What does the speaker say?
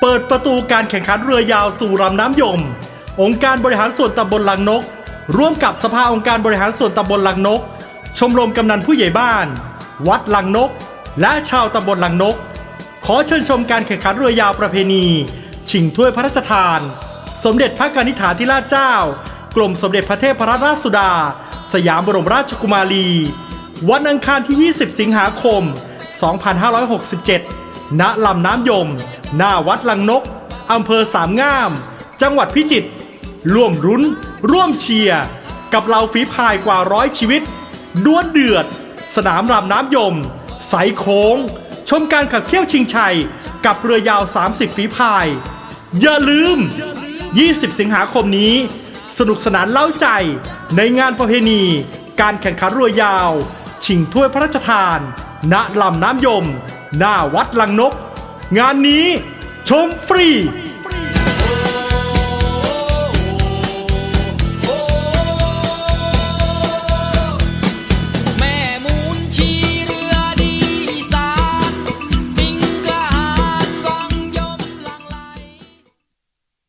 เปิดประตูการแข่งขันเรือยาวสู่ลำน้ำยม องค์การบริหารส่วนตำบลลังนก ร่วมกับสภาองค์การบริหารส่วนตำบลลังนก ชมรมกำนันผู้ใหญ่บ้าน วัดลังนก และชาวตำบลลังนก ขอเชิญชมการแข่งขันเรือยาวประเพณี ชิงถ้วยพระราชทาน สมเด็จพระกนิษฐาธิราชเจ้า กรมสมเด็จพระเทพรัตนราชสุดา สยามบรมราชกุมารี วันอังคารที่ 20 สิงหาคม 2567 ณลำน้ำยม หน้าวัดลังนก อำเภอสามงาม จังหวัดพิจิตร ร่วมรุ้น ร่วมเชียร์ กับเหล่าฝีพายกว่าร้อยชีวิต ด้วนเดือด สนามลำน้ำยมใสโค้ง ชมการขับเคี่ยวชิงชัย กับเรือยาว 30 ฝีพาย อย่าลืม 20 สิงหาคมนี้ สนุกสนานเล่าใจ ในงานประเพณี การแข่งขันเรือยาว ชิงถ้วยพระราชทาน ณลำน้ำยม หน้าวัดลังนก งานนี้ชมฟรี